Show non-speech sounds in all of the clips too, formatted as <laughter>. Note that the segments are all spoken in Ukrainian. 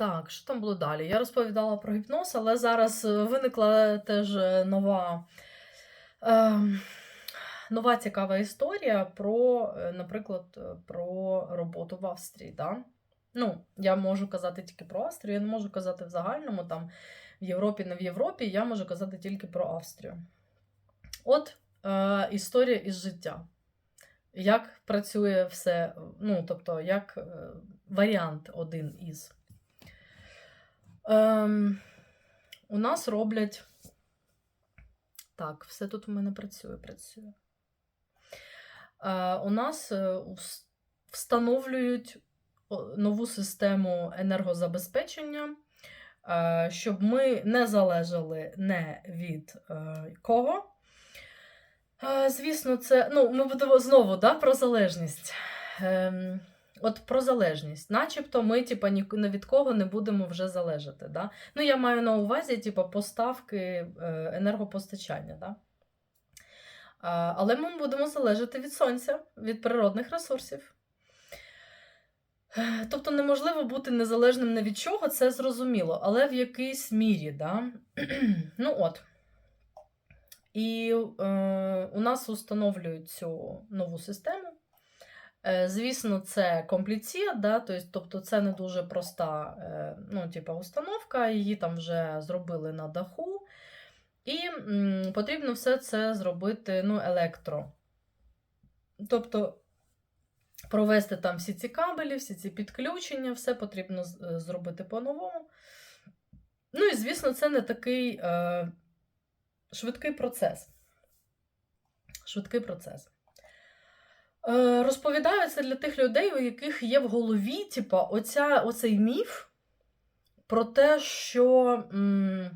Так, що там було далі? Я розповідала про гіпноз, але зараз е, виникла теж е, нова, е, нова цікава історія про, е, наприклад, про роботу в Австрії. Да? Ну, я можу казати тільки про Австрію, я не можу казати в загальному, там в Європі, не в Європі, я можу казати тільки про Австрію. От е, історія із життя. Як працює все, ну, тобто, як е, варіант один із. Ем, у нас роблять. Так, все тут у мене працює, працює. Е, у нас е, встановлюють нову систему енергозабезпечення, е, щоб ми не залежали не від е, кого. Е, Звісно, це. Ну, ми будемо знову да, про залежність. Ем, От про залежність. Начебто ми, типа, ні від кого не будемо вже залежати. Да? Ну, я маю на увазі, типа, поставки е, енергопостачання. Да? Але ми будемо залежати від сонця, від природних ресурсів. Тобто неможливо бути незалежним не від чого, це зрозуміло, але в якійсь мірі. Да? <clears throat> ну от. І е, у нас установлюють цю нову систему. Е, Звісно, це компліція, да? тобто, тобто це не дуже проста е, ну, типу, установка, її там вже зробили на даху. І потрібно все це зробити ну, електро. Тобто провести там всі ці кабелі, всі ці підключення, все потрібно е, зробити по-новому. Ну і, звісно, це не такий е, швидкий процес. Швидкий процес. Е, розповідаю це для тих людей, у яких є в голові, типа, оцей міф про те, що м,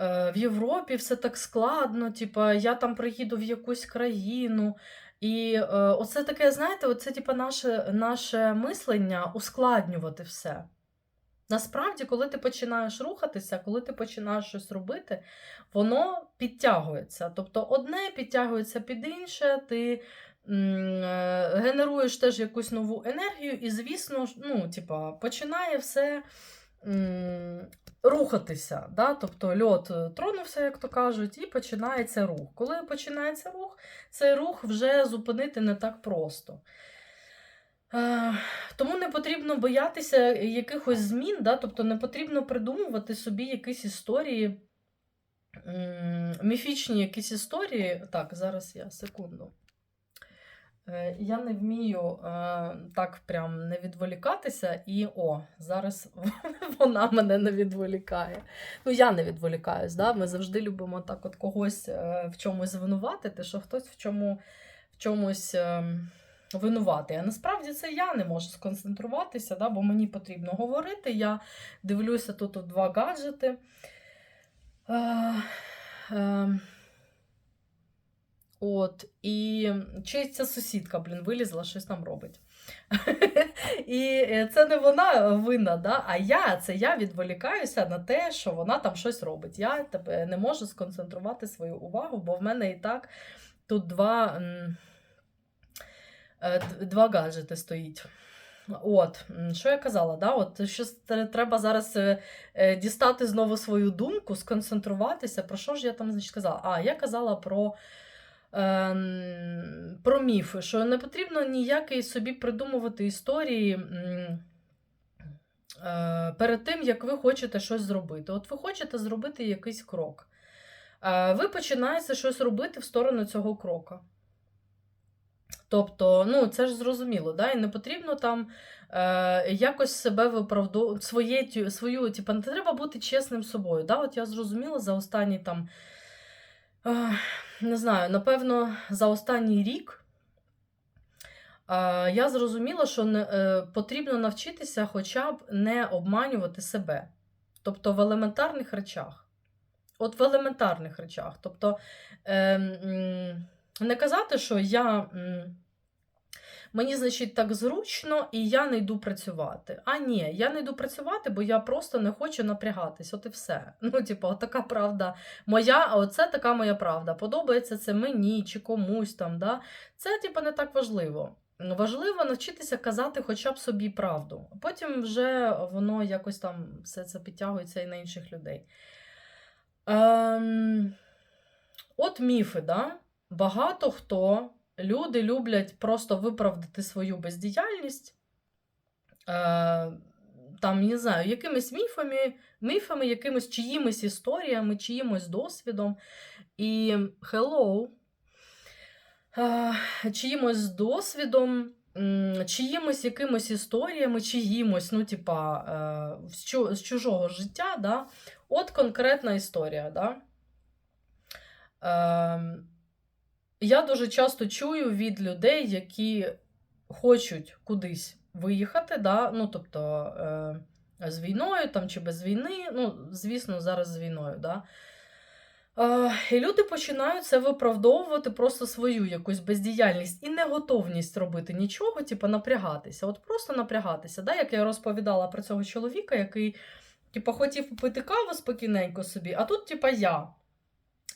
е, в Європі все так складно, типа, я там приїду в якусь країну. І е, оце таке, знаєте, оце типа, наше, наше мислення ускладнювати все. Насправді, коли ти починаєш рухатися, коли ти починаєш щось робити, воно підтягується. Тобто одне підтягується під інше, ти е, генеруєш теж якусь нову енергію, і, звісно, ну, типа, починає все рухатися. Да? Тобто льот е, тронувся, як то кажуть, і починається рух. Коли починається рух, цей рух вже зупинити не так просто. Е, Тому не потрібно боятися якихось змін, да? тобто не потрібно придумувати собі якісь історії, міфічні якісь історії. Так, зараз я секунду. Е, Я не вмію е, так прям не відволікатися, і о, зараз <laughs> вона мене не відволікає. Ну, я не відволікаюсь. Да? Ми завжди любимо так от когось в чомусь звинуватити, що хтось в, чому, в чомусь е, винуватий. А насправді це я не можу сконцентруватися, да? бо мені потрібно говорити. Я дивлюся тут два гаджети. Е, е, От, і чиясь ця сусідка, блін, вилізла, щось там робить. <laughs> І е, це не вона винна, да? а я, це я відволікаюся на те, що вона там щось робить. Я не можу сконцентрувати свою увагу, бо в мене і так тут два, два гаджети стоїть. От, що я казала, да? От тре- треба зараз е, е, дістати знову свою думку, сконцентруватися. Про що ж я там значить, казала? А, я казала про ем, про міфи, що не потрібно ніякої собі придумувати історії е, перед тим, як ви хочете щось зробити. От ви хочете зробити якийсь крок. Е, ви починаєте щось робити в сторону цього крока. Тобто, ну, це ж зрозуміло, да? і не потрібно там е, якось себе виправдовувати, своє, свою, типу, не треба бути чесним собою. Да? От я зрозуміла за останні там, е, не знаю, напевно, за останній рік е, я зрозуміла, що не, е, потрібно навчитися хоча б не обманювати себе. Тобто в елементарних речах. От в елементарних речах. Тобто, е, не казати, що я. Мені, значить, так зручно, і я не йду працювати. А ні, я не йду працювати, бо я просто не хочу напрягатись. От і все. <laughs> Ну, типу, така правда моя, а оце така моя правда. Подобається це мені чи комусь там. Да? Це, типу, не так важливо. важливо навчитися казати хоча б собі правду. Потім вже воно якось там все це підтягується і на інших людей. Ем, от міфи, да? Багато хто люди люблять просто виправдати свою бездіяльність. Е, там, не знаю, якимись міфами, міфами, якимись чиїмись історіями, чиїмось досвідом. І hello, е, чиїмось досвідом, чиїмось якимось історіями, чиїмось, ну, типа, е, з, чу- з чужого життя, да? От конкретна історія, да? Я дуже часто чую від людей, які хочуть кудись виїхати, да? ну, тобто е, з війною там, чи без війни, ну, звісно, зараз з війною. Да? Е, і люди починають це виправдовувати просто свою якусь бездіяльність і неготовність робити нічого, типу напрягатися. От просто напрягатися. Да? Як я розповідала про цього чоловіка, який типу, хотів попити каву спокійненько собі, а тут, типу, я.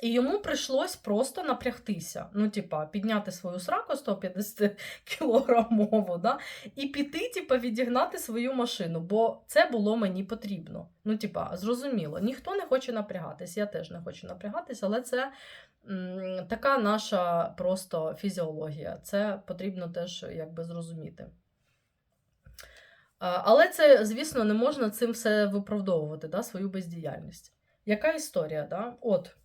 І йому прийшлось просто напрягтися. Ну, типа, підняти свою сраку 150 <laughs> кілограмову, да? і піти, типа, відігнати свою машину, бо це було мені потрібно. Ну, типа, зрозуміло, ніхто не хоче напрягатись, я теж не хочу напрягатись, але це м, така наша просто фізіологія. Це потрібно теж якби зрозуміти. Але це, звісно, не можна цим все виправдовувати, да, свою бездіяльність. Яка історія? Да? От.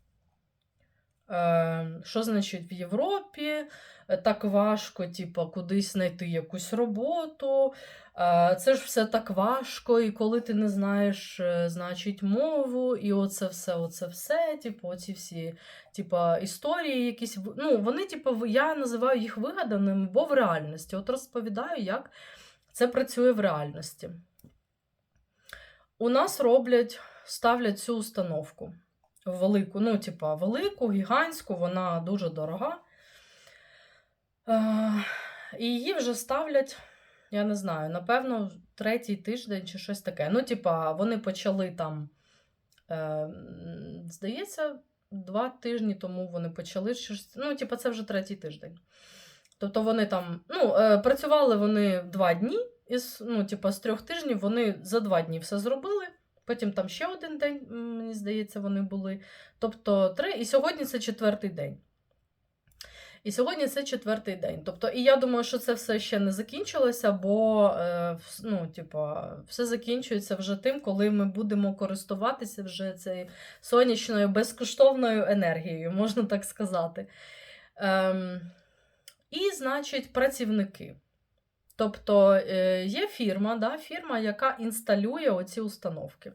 Е, що значить в Європі е, так важко, типу, кудись знайти якусь роботу. Е, це ж все так важко, і коли ти не знаєш, е, значить, мову, і оце все, оце все, типу, оці всі типу, історії якісь. Ну, вони, типу, я називаю їх вигаданими, бо в реальності. От розповідаю, як це працює в реальності. У нас роблять, ставлять цю установку велику, ну, типа, велику, гігантську, вона дуже дорога. І її вже ставлять, я не знаю, напевно, третій тиждень чи щось таке. Ну, типа, вони почали там, е, здається, два тижні тому вони почали. Ну, типа, це вже третій тиждень. Тобто вони там, ну, е, працювали вони два дні, із, ну, типа, з трьох тижнів вони за два дні все зробили. Потім там ще один день, мені здається, вони були. Тобто три. І сьогодні це четвертий день. І сьогодні це четвертий день. Тобто, і я думаю, що це все ще не закінчилося, бо е, ну, типу, все закінчується вже тим, коли ми будемо користуватися вже цією сонячною безкоштовною енергією, можна так сказати. Ем, і, значить, працівники. Тобто е, є фірма, да, фірма, яка інсталює оці установки.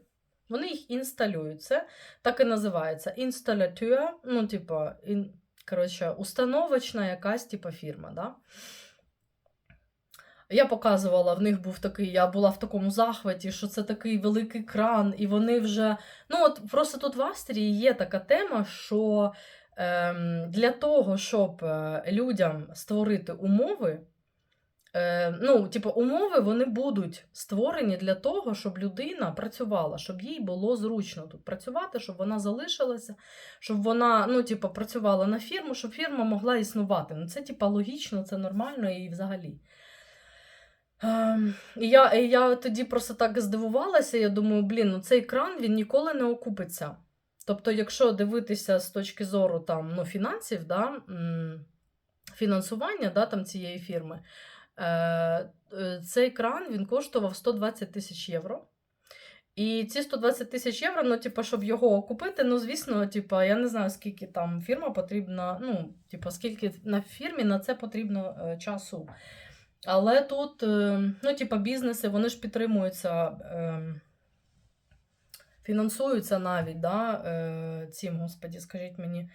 Вони їх інсталюють. Це так і називається інсталятур, ну, типу, ін, коротше, установочна якась типу, фірма. Да? Я показувала, в них був такий, я була в такому захваті, що це такий великий кран, і вони вже. Ну, от просто тут в Австрії є така тема, що ем, для того, щоб е, людям створити умови, Е, ну, типу, умови вони будуть створені для того, щоб людина працювала, щоб їй було зручно тут працювати, щоб вона залишилася, щоб вона ну, типу, працювала на фірму, щоб фірма могла існувати. Ну, це типу, логічно, це нормально і взагалі. Ем, і я, я тоді просто так здивувалася, я думаю, блін, ну цей кран він ніколи не окупиться. Тобто, якщо дивитися з точки зору там, ну, фінансів, да, фінансування да, там, цієї фірми, Цей кран він коштував 120 тисяч євро. І ці 120 тисяч євро, ну, типу, щоб його купити, ну, звісно, типу, я не знаю, скільки там фірма потрібна, ну, типу, скільки на фірмі на це потрібно е, часу. Але тут, е, ну, типу, бізнеси, вони ж підтримуються, е, фінансуються навіть, да, е, цим, господі, скажіть мені.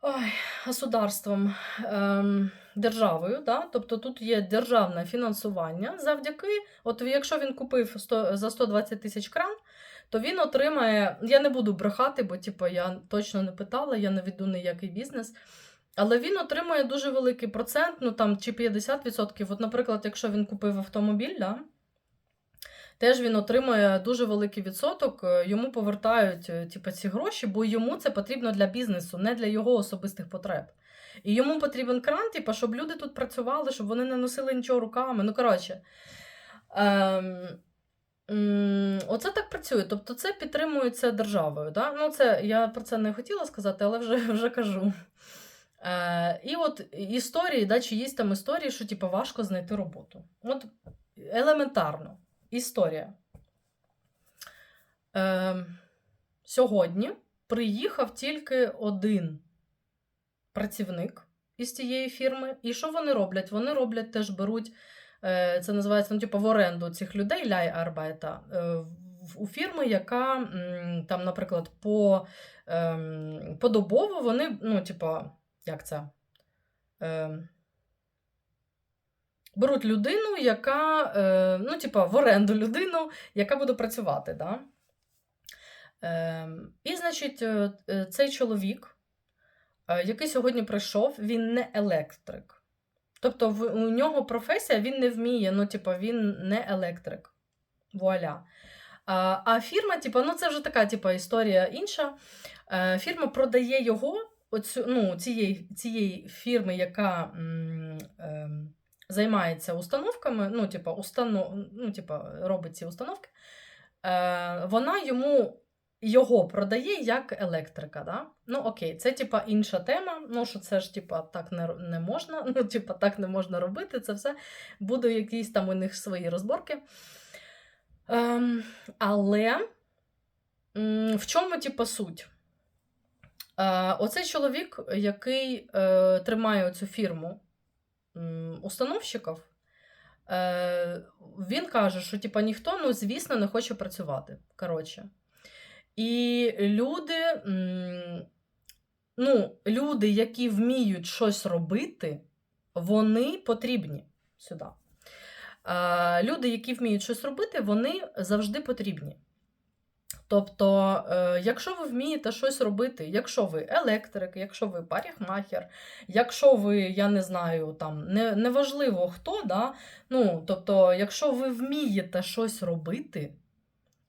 Ой, государством, ем, державою, да? тобто тут є державне фінансування завдяки, от якщо він купив 100, за 120 тисяч кран, то він отримає, я не буду брехати, бо типу, я точно не питала, я не веду ніякий бізнес. Але він отримує дуже великий процент, ну там чи 50%. От, наприклад, якщо він купив автомобіль, да, теж він отримує дуже великий відсоток, е, йому повертають е, типу, ці гроші, бо йому це потрібно для бізнесу, не для його особистих потреб. І йому потрібен кран, типу, щоб люди тут працювали, щоб вони не носили нічого руками. Ну, коротше. Ем, Оце так працює. Тобто це підтримується державою. Да? Ну, це, я про це не хотіла сказати, але вже, <laughs> вже кажу. Е, і от історії, да, чи є там історії, що типу, важко знайти роботу. От елементарно. Історія. Е, сьогодні приїхав тільки один працівник із цієї фірми. І що вони роблять? Вони роблять теж беруть, е, це називається ну, типу, в оренду цих людей, ляй арбайта, е, у фірми, яка там, наприклад, по, ем, подобово вони, ну, типа, як це? Ем, Беруть людину, яка, е, ну, типа, в оренду людину, яка буде працювати. Да? Ем, і, значить, е, е, цей чоловік, е, який сьогодні прийшов, він не електрик. Тобто у нього професія, він не вміє, ну, типа, він не електрик. Вуаля. А, фірма, типа, ну це вже така типа, історія інша. Е, фірма продає його, оцю, ну, цієї, цієї фірми, яка м, ем, займається установками, ну, типа, установ, ну, типа, робить ці установки. Е, вона йому його продає як електрика. Да? Ну, окей, це типа інша тема. Ну, що це ж типа так не, не можна, <laughs> ну, типа, так не можна робити. Це все буде якісь там у них свої розборки. Ем, але в чому типа суть? Е, оцей чоловік, який е, тримає цю фірму установщиків, е, він каже, що типа, ніхто, ну, звісно, не хоче працювати. Коротше. І люди, ну, люди, які вміють щось робити, вони потрібні сюди. Е, люди, які вміють щось робити, вони завжди потрібні. Тобто, е, якщо ви вмієте щось робити, якщо ви електрик, якщо ви парикмахер, якщо ви, я не знаю, там не, неважливо хто, да? ну, тобто, якщо ви вмієте щось робити,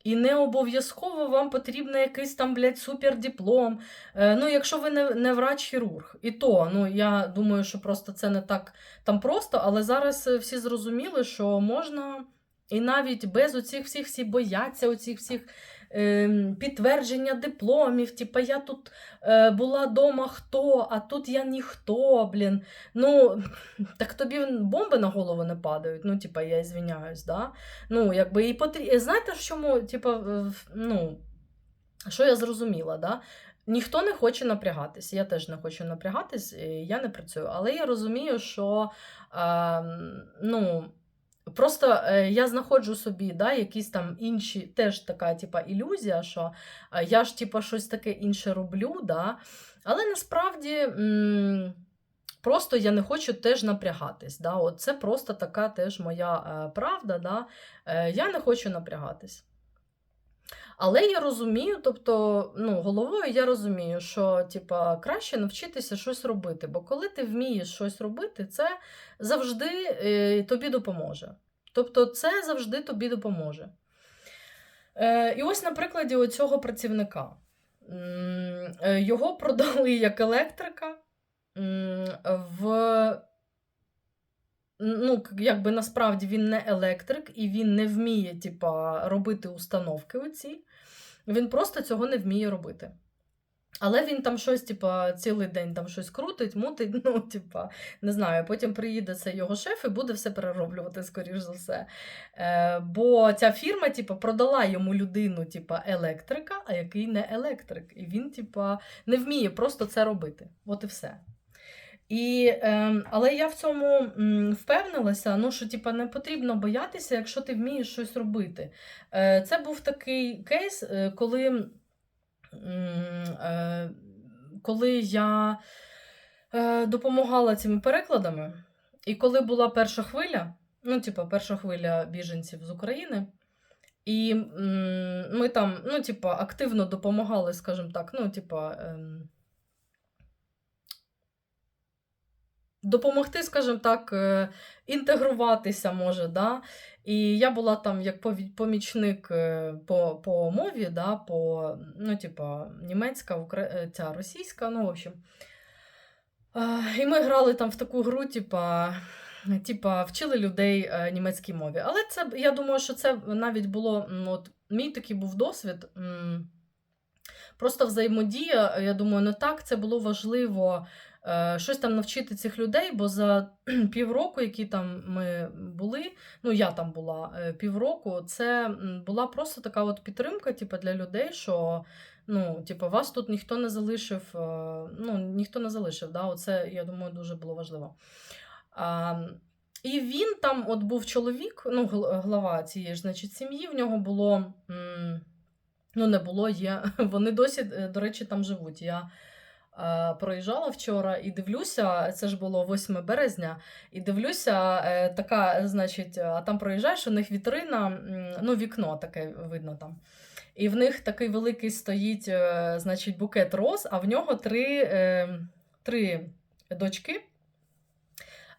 і не обов'язково вам потрібен якийсь там, блядь, супердиплом. Е, ну, якщо ви не, не врач-хірург. І то, ну, я думаю, що просто це не так там просто, але зараз е, всі зрозуміли, що можна і навіть без оцих всіх всі бояться, оцих всіх підтвердження дипломів. Типа я тут е, була дома хто, а тут я ніхто, блін. Ну, так тобі бомби на голову не падають. Ну, типа, я звиняюсь, да? Ну, якби і потрібно. Знаєте, чому, типа, ну, що я зрозуміла, да? Ніхто не хоче напрягатись. Я теж не хочу напрягатись, я не працюю. Але я розумію, що е, ну, просто е, я знаходжу собі да, якісь там інші, теж така типа, ілюзія, що е, я ж типа, щось таке інше роблю. Да? Але насправді. Просто я не хочу теж напрягатись. Да? От це просто така теж моя е, правда. Да? Я не хочу напрягатись. Але я розумію, тобто, ну, головою я розумію, що типа, краще навчитися щось робити. Бо коли ти вмієш щось робити, це завжди е, тобі допоможе. Тобто, це завжди тобі допоможе. Е, і ось на прикладі цього працівника. Е, Його продали як електрика. В ну, якби насправді він не електрик і він не вміє, типа, робити установки оці. Він просто цього не вміє робити. Але він там щось, типа, цілий день там щось крутить, мутить, <laughs> ну, типа, не знаю, потім приїде це його шеф і буде все перероблювати, скоріш за все. Е, бо ця фірма, типа, продала йому людину, типа, електрика, а який не електрик. І він, типа, не вміє просто це робити. От і все. І, е, але я в цьому впевнилася, ну, що типа, не потрібно боятися, якщо ти вмієш щось робити. Е, це був такий кейс, е, коли, е, коли я е, допомагала цими перекладами, і коли була перша хвиля, ну, типа, перша хвиля біженців з України. І ми там, ну, типа, активно допомагали, скажімо так, ну, типа, ем, допомогти, скажімо так, е, інтегруватися може. Да? І я була там як помічник е, по, по мові, да? по, ну, типа, німецька, укра... е, ця російська, ну, в общем. І ми грали там в таку гру, типа, типа вчили людей німецькій мові. Але це, я думаю, що це навіть було. От, мій такий був досвід. Просто взаємодія, я думаю, не так це було важливо щось там навчити цих людей, бо за <clears throat> півроку, які там ми були, ну я там була е, півроку, це була просто така от підтримка, типу, для людей, що ну, типу, вас тут ніхто не залишив, е, ну, ніхто не залишив. Да? Оце, я думаю, дуже було важливо. А, і він там, от був чоловік, ну, глава цієї значить, сім'ї, в нього було. Ну, не було, є. <laughs> Вони досі, е, до речі, там живуть. Я е, проїжджала вчора і дивлюся, це ж було 8 березня, і дивлюся, е, така, значить, а там проїжджаєш, у них вітрина, ну, вікно таке видно там. І в них такий великий стоїть, е, значить, букет роз, а в нього три, е, три дочки.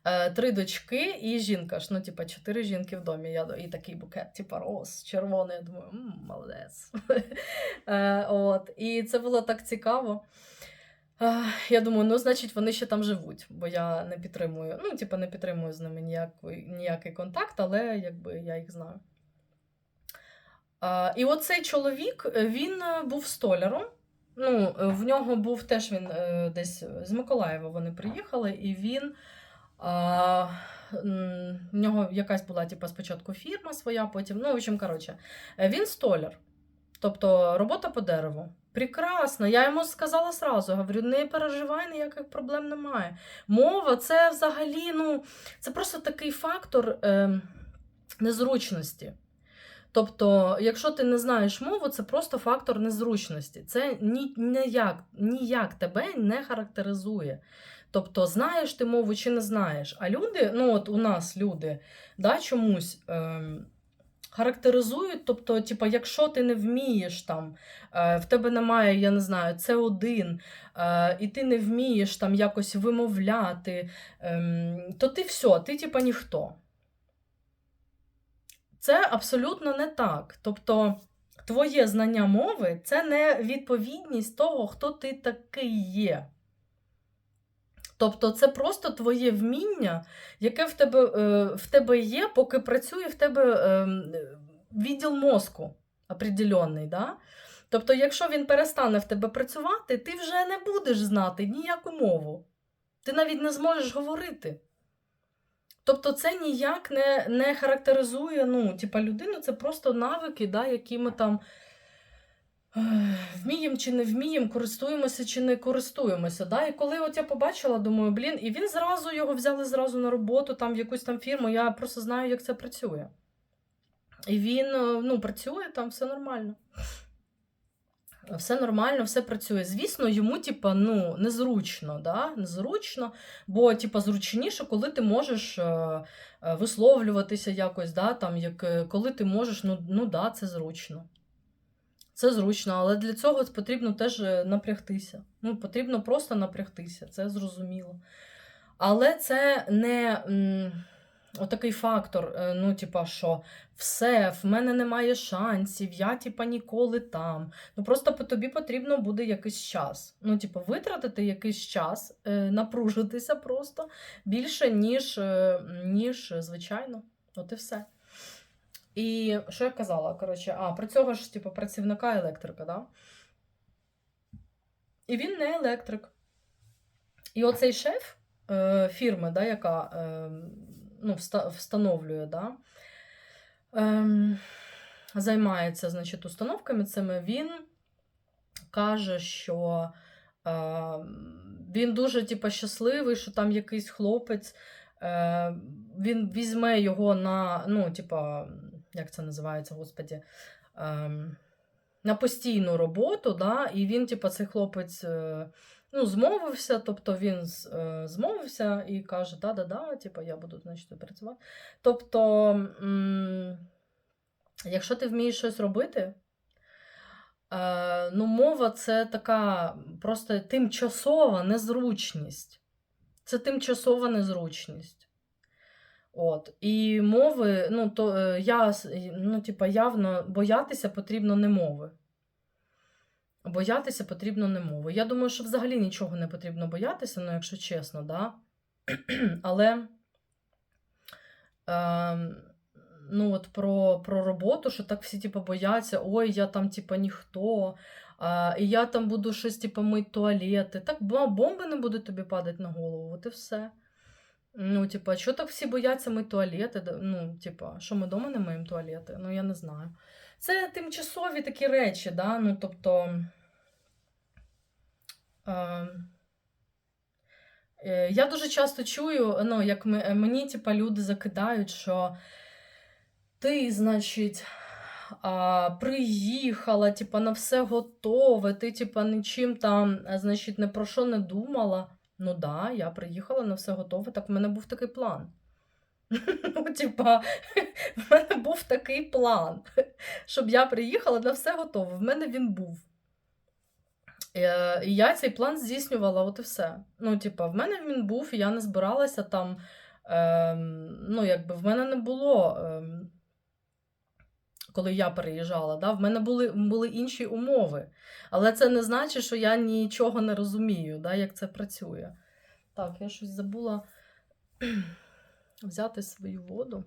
Е, Три дочки і жінка ж, ну, типа, чотири жінки в домі. Я, і такий букет, типа роз, червоний. Я думаю, «М, молодець. <laughs> Е, От. І це було так цікаво. Я думаю, ну, значить, вони ще там живуть, бо я не підтримую, ну, типа, не підтримую з ними ніякий, ніякий контакт, але якби я їх знаю. І оцей чоловік, е, він е, був столяром. Ну, е, в нього був теж він десь з Миколаєва вони приїхали, і він. В нього якась була типу, спочатку фірма своя, потім. Ну, в общем, коротше, він столяр. Тобто робота по дереву. Прекрасно. Я йому сказала сразу, говорю, не переживай, ніяких проблем немає. Мова це взагалі, ну, це просто такий фактор е, незручності. Тобто, якщо ти не знаєш мову, це просто фактор незручності. Це ні, ніяк, ніяк тебе не характеризує. Тобто, знаєш ти мову чи не знаєш. А люди, ну от у нас люди, да, чомусь ем, характеризують, тобто, типу, якщо ти не вмієш там, е, в тебе немає, я не знаю, це один, е, і ти не вмієш там якось вимовляти, ем, то ти все, ти типа ніхто. Це абсолютно не так. Тобто, твоє знання мови це не відповідність того, хто ти такий є. Тобто, це просто твоє вміння, яке в тебе, е, в тебе є, поки працює в тебе е, відділ мозку определенний. Да? Тобто, якщо він перестане в тебе працювати, ти вже не будеш знати ніяку мову. Ти навіть не зможеш говорити. Тобто це ніяк не, не характеризує ну, типа, людину, це просто навики, да, які ми там вміємо чи не вміємо, користуємося чи не користуємося. Да? І коли от я побачила, думаю, блін, і він зразу його взяли зразу на роботу, там в якусь там фірму, я просто знаю, як це працює. І він е, ну, працює, там все нормально. Все нормально, все працює. Звісно, йому, типа, ну, незручно, да? незручно, бо типа, зручніше, коли ти можеш е, е, висловлюватися якось, да? там, як, коли ти можеш, ну, ну да, це зручно. Це зручно, але для цього потрібно теж е, напрягтися. Ну, потрібно просто напрягтися, це зрозуміло. Але це не отакий фактор, е, ну, типа, що все, в мене немає шансів, я, типа, ніколи там. Ну, просто тобі потрібно буде якийсь час. Ну, типу, витратити якийсь час, е, напружитися просто більше, ніж, ніж звичайно. От і все. І що я казала? Коротше, а, про цього ж, типу, працівника електрика, да? І він не електрик. І оцей шеф е, фірми, да, яка е, ну, встановлює, да, е, займається значить, установками цими, він каже, що е, він дуже типу, щасливий, що там якийсь хлопець. Е, він візьме його на, ну, типа, як це називається, господі, е, на постійну роботу, да, і він, типа, цей хлопець. Е, Ну, змовився, тобто він е, змовився і каже, да-да-да, типу, я буду значить, працювати. Тобто, м, якщо ти вмієш щось робити, е, ну, мова це така просто тимчасова незручність. Це тимчасова незручність. От. І мови, ну, то е, я, ну, типа, явно боятися потрібно не мови. боятися потрібно не мови. Я думаю, що взагалі нічого не потрібно боятися, ну, якщо чесно, да? <clears throat> але е, ну, от про, про роботу, що так всі типу, бояться, ой, я там типу, ніхто, а, і я там буду щось типу, мити туалети. Так бомби не будуть тобі падати на голову, от і все. Ну, типа, що так всі бояться мити туалети? Ну, типа, що ми вдома не миємо туалети? Ну, я не знаю. Це тимчасові такі речі, да? ну, тобто. Е, е, я дуже часто чую, ну, як ми- мені, типа, люди закидають, що ти, значить, а, приїхала, типа, на все готове, ти, типа, нічим там, значить, не про що не думала. Ну да, я приїхала на все готове, так в мене був такий план. <laughs> Ну, типа, <laughs> в мене був такий план, <laughs> щоб я приїхала на все готове. В мене він був. Е, І я цей план здійснювала, от і все. Ну, типа, в мене він був, і я не збиралася там. Ем, ну, якби в мене не було, ем, коли я переїжджала, да, в мене були, були інші умови. Але це не значить, що я нічого не розумію, да, як це працює. Так, я щось забула <clears throat> взяти свою воду.